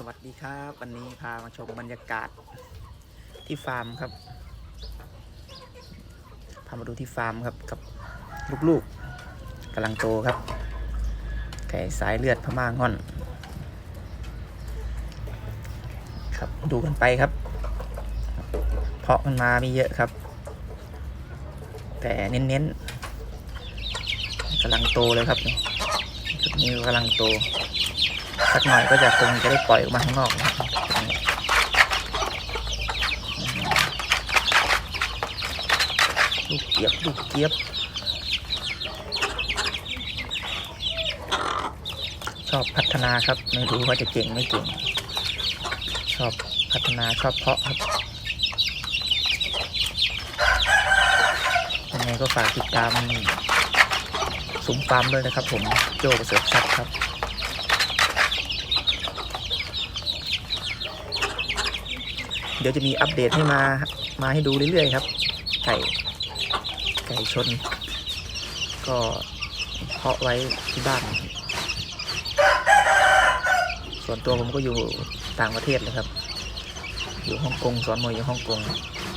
สวัสดีครับ วันนี้พามาชมบรรยากาศที่ฟาร์มครับ พามาดูที่ฟาร์มครับกับลูกๆกำลังโตครับ ไก่สายเลือดพม่าง่อน ครับดูกันไปครับ เพาะมันมาไม่เยอะครับ แต่เน้นๆกำลังโตเลยครับนี่ชุดนี้กำลังโต สักหน่อยก็จะคงจะได้ปล่อยออกมาข้างนอกนะครับลูกเจี๊ยบลูกเจี๊ยบ ชอบพัฒนาครับ ไม่รู้ว่าจะเก่งไม่เก่ง ชอบพัฒนาชอบเพาะครับยังไงก็ฝากติดตามซุ้มฟาร์มด้วยนะครับผมโจประเสริฐทรัพย์ครับ เดี๋ยวจะมีอัปเดตให้มา มาให้ดูเรื่อยๆครับ ไก่ ไก่ชน ก็เพาะไว้ที่บ้าน ส่วนตัวผมก็อยู่ต่างประเทศเลยครับ อยู่ฮ่องกงสอนมวยอยู่ฮ่องกง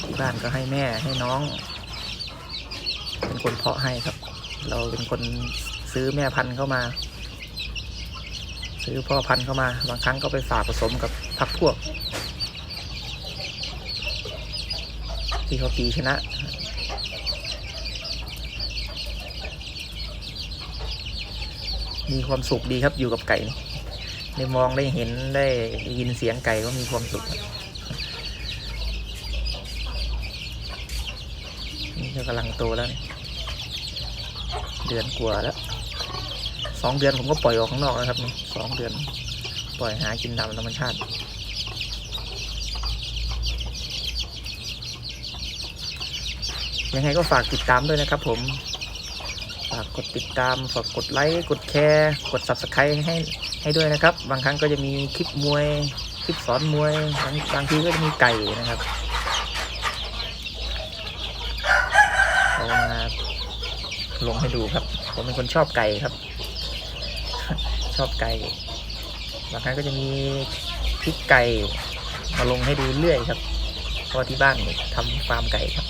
ที่บ้านก็ให้แม่ให้น้อง เป็นคนเพาะให้ครับ เราเป็นคนซื้อแม่พันธุ์เข้ามา ซื้อพ่อพันธุ์เข้ามา บางครั้งก็ไปฝากผสมกับพักพวก ที่เขาตีชนะมีความสุขดีครับอยู่กับไก่ได้มองได้เห็นได้ยินเสียงไก่ก็มีความสุขนี่ก็กำลังโตแล้วนี่เดือนกว่าแล้วสองเดือนผมก็ปล่อยออกข้างนอกแล้วครับสองเดือน ปล่อยหากินตามธรรมชาติ ยังไงก็ฝากติดตามด้วยนะครับผม ฝากกดติดตาม ฝากกดไลค์ กดแชร์ กด subscribe ให้ให้ด้วยนะครับ บางครั้งก็จะมีคลิปมวย คลิปสอนมวย บางบางทีก็จะมีไก่นะครับเอามาลงให้ดูครับ ผมเป็นคนชอบไก่ครับ ชอบไก่ บางครั้งก็จะมีคลิปไก่มาลงให้ดูเรื่อยครับเพราะที่บ้านทำฟาร์มไก่ครับ